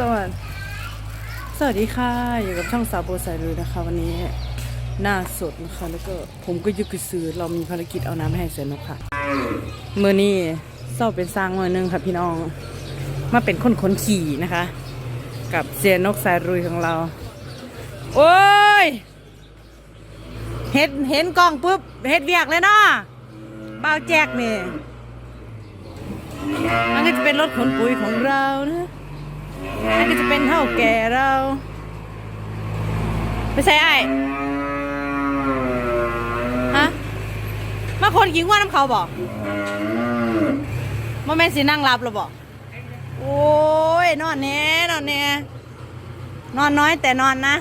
สวัสดีสวัสดีค่ะ อยู่กับช่องสาวโบสายลุยนะคะ วันนี้หน้าสดนะคะแล้วก็ผมก็ยุกิซื้อเรามีภารกิจเอาน้ำให้เสนกค่ะมือนี้เศร้าเป็นสร้างเมื่อนึงค่ะพี่น้อง มาเป็นคนคนขี่นะคะ กับเสียนกสายลุยของเรา โอ้ยเห็นเห็นกล้องปุ๊บเห็ดเวียกเลยเนาะเบาแจกนี่มันก็จะเป็นรถขนปุ๋ยของเรานะ นั่นก็จะเป็นเท่าแก่เราไม่ใช่ไอ้ฮะมาคนกินว่าน้ำเขาบอกมาแม่นสินั่งรับหรอบอกโอ้ยนอนแน่นอนแน่นอนน้อยแต่นอนนะ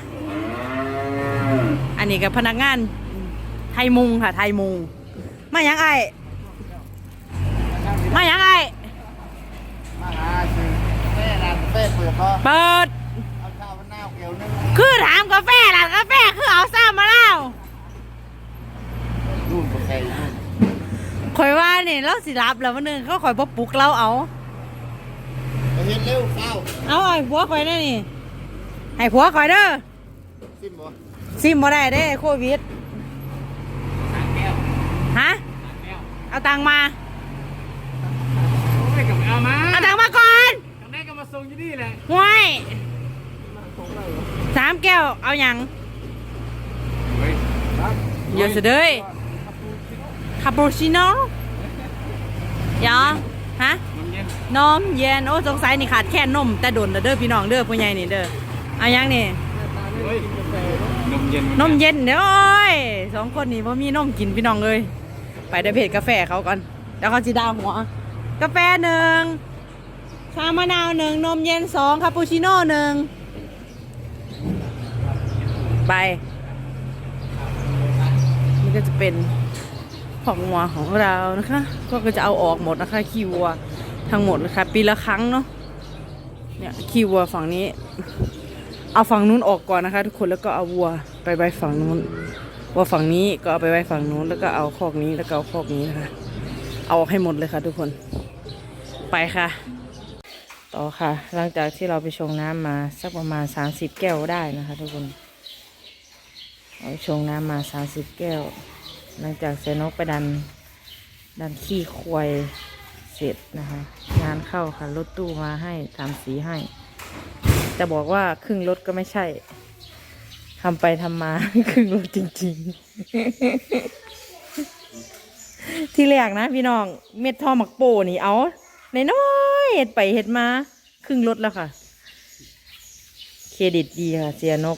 อันนี้กับพนักงาน ไทยมุงค่ะ ไทยมุง มายังไอมายังไอ มาหาซื้อแม่ร้านกาแฟเปิดบ่เปิด เอาข้าวมะนาวเกลียวนึงคือถามกาแฟร้านกาแฟคือเอาซ้ำมาแล้ว นู่นก็ใส่นู่นคอยว่านี่เราสิรับแล้ววันหนึงเขาคอยบ่ปลุกเราเอา ไปเห็นเร็วข้าวเอาไอ้ผัวคอยได้นี่ให้ผัวคอยเด้อซิมบ่ซิมบ่ได้เด้โควิดฮะเอาตังค์มาไม่กับเอามาเอาตังค์มาก่อนทาง ได้ก็มาส่งอยู่นี่แหละห่วยสามแก้วเอาอย่างเฮ้ยเยอะสุดเลยคาปูชิโน่ยอฮะน้ำเย็นนมเย็นโอ้สงสัยนี่ขาดแค่นมแต่โดนเด้อพี่น้องเด้อผู้ใหญ่นี่เด้อเอายังนี่เฮ้ยนมเย็นนมเย็นเด้อโอ้ยสองคนนี้พ่มีนมกินพี่น้องเลยไปได้เพจกาแฟเขาก่อนแล้วเขาจีดาหัวกาแฟหนึ่ง ชามะนาวหนึ่งนมเย็นสองคาปูชิโน่หนึ่งไปนี่ก็จะเป็นของวัวของเรานะคะ ก็จะเอาออกหมดนะคะคีวัวทั้งหมดนะคะ ปีละครั้งเนาะเนี่ยคีวัวฝั่งนี้ เอาฝั่งนู้นออกก่อนนะคะ ทุกคนแล้วก็เอาวัวไปไว้ฝั่งนู้นวัวฝั่งนี้ก็เอาไปไว้ฝั่งนู้นแล้วก็เอาคอกนี้แล้วก็เอาคอกนี้นะคะ เอาออกให้หมดเลยค่ะ ทุกคนไปค่ะ ต่อค่ะ หลังจากที่เราไปชงน้ำมาสักประมาณสามสิบแก้วได้นะคะทุกคนเอาไปชงน้ำมาสามสิบแก้ว หลังจากเซนกไปดันดันขี้ควายเสร็จนะคะ งานเข้าค่ะรถตู้มาให้ทำสีให้ จะบอกว่าครึ่งรถก็ไม่ใช่ทำไปทำมา ครึ่งรถจริง ๆ ที่แรกนะพี่น้องเม็ดทอหมักโปนี่เอา นน้อยๆเห็ดไปเห็ดมา ครึ่งรถแล้วค่ะ เครดิตดีค่ะ เสียนก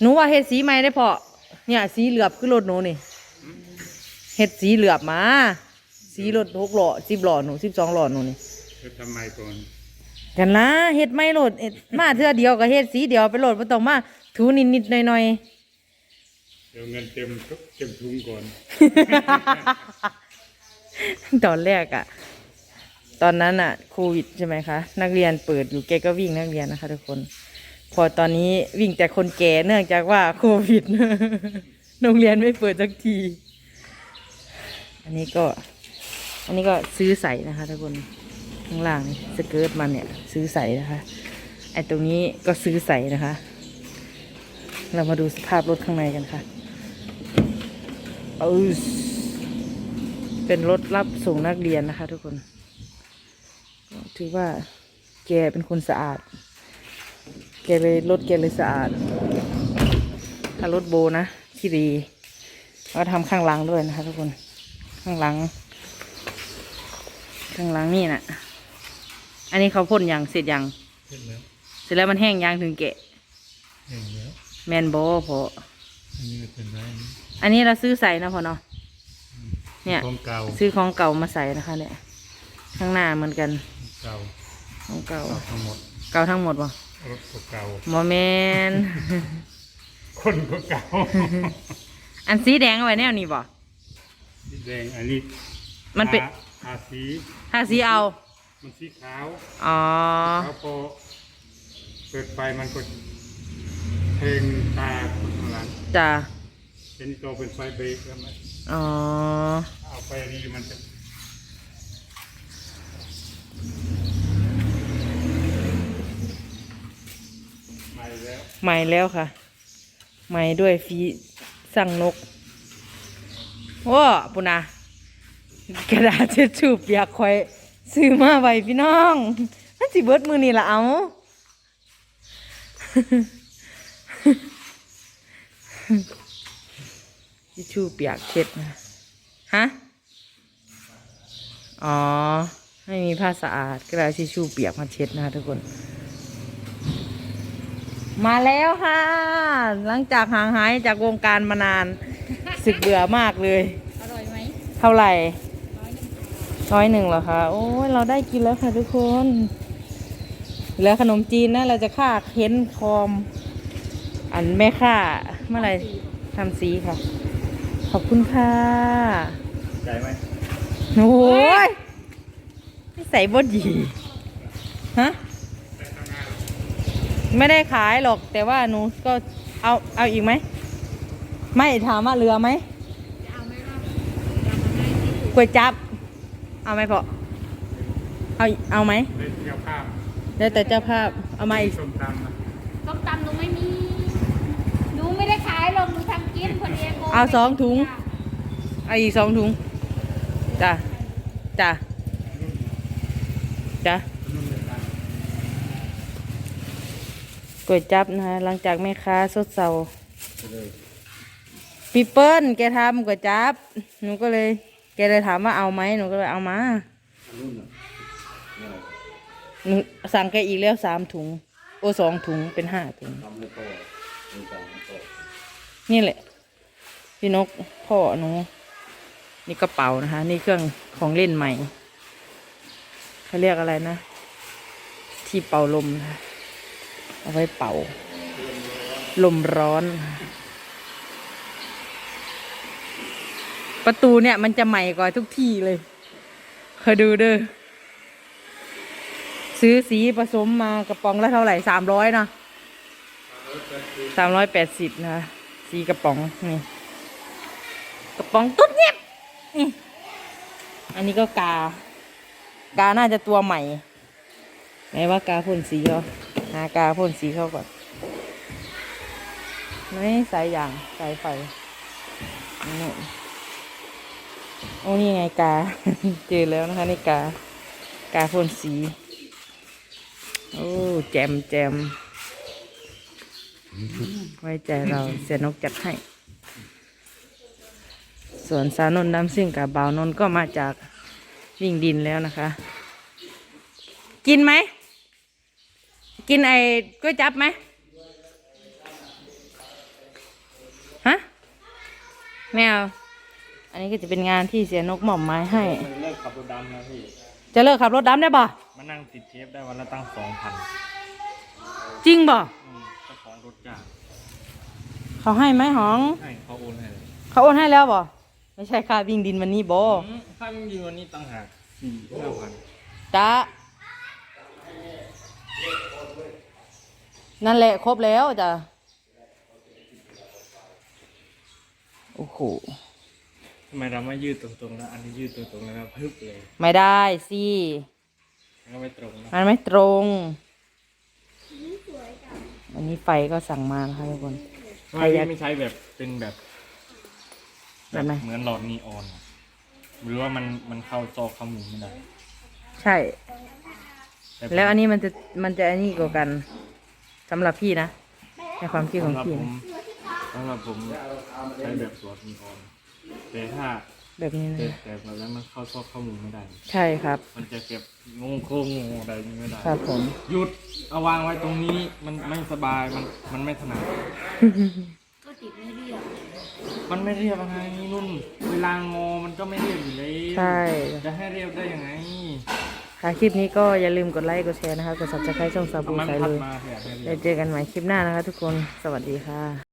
หนูว่าเห็ดสีใหม่ได้พอเนี่ย สีเหลือบคือรถหนูนี่เห็ดสีเหลือบมา สีรถหกหล่อสิบหล่อหนูสิบสองหล่อหนูนี่จะทำไมก่อนกันละเฮ็ดไม่โหลดเฮ็ดมาเทื่อเดียวก็เฮ็ดสีเดียวไปโหลดบ่ต้องมาถูนิดนิดๆหน่อย เดี๋ยวเงินเต็มเต็มถุงก่อนๆ ตอนแรกอะตอนนั้นอะโควิดใช่ไหมคะ นักเรียนเปิดอยู่แกก็วิ่งนักเรียนนะคะทุกคน พอตอนนี้วิ่งแต่คนแก่เนื่องจากว่าโควิดโรงเรียนไม่เปิดสักที อันนี้ก็ อันนี้ก็ซื้อใส่นะคะทุกคนข้างล่างนี่สเกิร์ตมันเนี่ย ซื้อใส่นะคะไอ้ตรงนี้ก็ซื้อใส่นะคะ เรามาดูสภาพรถข้างในกันค่ะเออ เป็นรถรับส่งนักเรียนนะคะ ทุกคนก็ถือว่าแกเป็นคนสะอาด แกเลยรถแกเลยสะอาด ถ้ารถโบนะขี้ดีก็ทำข้างหลังด้วยนะคะ ทุกคน ข้างหลัง ข้างหลังนี่น่ะอันนี้เขาพ่นยางเสร็จยังเสร็จแล้ว เสร็จแล้วมันแห้งยางถึงแกะเห็นแล้วแมนโบพออันนี้เป็นไรอันนี้เราซื้อใส่นะพอเนาะ เนี่ยของเก่าซื้อของเก่ามาใส่นะคะเนี่ยข้างหน้าเหมือนกัน เก่าของเก่าเอาทั้งหมดเก่าทั้งหมดวะรถก็เก่าโมเมนคนก็เก่าอันสีแดงเอาไว้แนวนี้บ่สีแดงอันนี้มันเป็นทาทาสีถ้าสีเอา มันสีขาวอ๋อขาวพอเปิดไฟมันก็เพลงตาคนข้างหลังจ้ะ เป็นตัวเป็นไฟเบรกแล้วมันอ๋อ เอาไปนี่มันจะใหม่แล้วใหม่แล้วค่ะ ใหม่ด้วยฟีสั่งนกว้าปุนากระดาษเช็ดชูเปียกคอย ซื้อมาไว้พี่น้องมันสิเบิดมือนี่ละเอา ทิชชู่เปียกเช็ดนะฮะ อ๋อไม่มีผ้าสะอาดก็เลยทิชชู่เปียกมาเช็ดนะคะทุกคน มาแล้วค่ะ หลังจากห่างหายจากวงการมานานสึกเบื่อมากเลย อร่อยไหม เท่าไหร่ร้อยหนึ่งร้อยหนึ่งเหรอคะ โอ้ยเราได้กินแล้วค่ะทุกคน แล้วขนมจีนนะเราจะค่าเค้นคอม อันแม่ค่าเมื่อไหร่ทำสีค่ะ ขอบคุณค่ะใจไหมโอ้ยไม่ใส่บดหยีฮะไม่ได้ขายหรอกแต่ว่าหนูก็เอาเอาอีกไหม ไม่ถามว่าเรือไหมจะเอาไหมล่ะจะมาให้ที่ถูกก๋วยจับ เอาไหมพอเอาเอาไหมเล่นเที่ยวข้ามแล้วแต่เจ้าภาพเอามาอีกส้มตำนะส้มตำหนูไม่มี หนูไม่ได้ขายหรอ กหนูทำกินคนเดียวโกเอาสองถุงเอาอีกสองถุงจ้ะจ้ะจ้ะก๋วยจับนะคะหลังจากแม่ค้าสดเซาปีเปิ้ลแกทำก๋วยจับหนูก็เลย แกเลยถามว่าเอาไหมหนูก็เลยเอามาหนูสั่งแกอีกแล้วสามถุง โอสองถุงเป็นห้าถุงนี่แหละ พี่นกพ่อหนู นี่กระเป๋านะคะ นี่เครื่องของเล่นใหม่เขาเรียกอะไรนะ ที่เป่าลมนะคะเอาไว้เป่า ลมร้อน ประตูเนี่ยมันจะใหม่กว่าทุกที่เลยเคยดูเด้อซื้อสีผสมมากระป๋องละเท่าไหร่สามร้อยนะสามร้อยแปดสิบนะ สีกระป๋องนี่ กระป๋องตุ๊ดเงียบนี่อันนี้ก็กา กาน่าจะตัวใหม่ไหนว่ากาพ่นสีเขาหากาพ่นสีเขาก่อนไม่สายยางสายไฟนี่โอ้นี่ไงกา เจอแล้วนะคะนี่กา กาพ่นสี โอ้แจมแจมไว้ใจเราเสียนกจัดให้ ส่วนสาวนนท์น้ำซิ่งกับบ่าวนนท์ก็มาจากวิ่งดินแล้วนะคะ กินไหม กินไอ้ก๋วยจับไหมฮะไม่เอาอันนี้ก็จะเป็นงานที่เสียนกหม่อมไม้ให้ เลิกขับรถดำนะพี่ จะเลิกขับรถดำได้ป่ะมานั่งติดเทปได้วันละตั้งสองพันจริงป่ะเจ้าของรถจ้างเขาให้ไหมหอง ให้เขาโอนให้เลย เขาโอนให้แล้วป่ะ ไม่ใช่ค่าวิ่งดินวันนี้บ่อืมค่ามันอยู่วันนี้ตั้งหากสี่ห้าพันจ้านั่นแหละครบแล้วจ้ะ โอ้โหทำไมเราไม่ยืดตรงๆแล้วอันนี้ยืดตรงๆแล้วก็พึบเลย ไม่ได้สิมันก็ไม่ตรงนะมันไม่ตรงอันนี้ไฟก็สั่งมานะคะทุกคนทำไมพี่ไม่ใช้แบบเป็นแบบ แบบไหน เหมือนหลอดนีออนอะหรือว่ามันมันเข้าซอกเข้ามุมไม่ได้ใช่ ต่ผมแล้วอันนี้มันจะมันจะอันนี้กว่ากันสำหรับพี่นะในความคิดของสำหรับพี่ผนะมสำหรับผมใช้แบบหลอดนีออน แต่ถ้าแบบนี้แต่นะแต่แบบนั้นมันเข้าซอกเข้ามุมไม่ได้ ใช่ครับ มันจะเก็บงงโค้งงงอะไรอย่างนี้ไม่ได้ ครับผม หยุดเอาวางไว้ตรงนี้มันไม่สบายมันมันไม่ถนัดก็ติดไม่เรียบ มันไม่เรียบยังไงนุ่น เวลางอมันก็ไม่เรียบอยู่เลยใช่ จะให้เรียบได้ยังไงค่ะคลิปนี้ก็อย่าลืมกดไลค์กดแชร์นะคะ กด subscribe ช่องซาบูมันสายพัดลุยมาแผลให้เรียบเดี๋ยวเจอกันใหม่คลิปหน้านะคะทุกคน สวัสดีค่ะ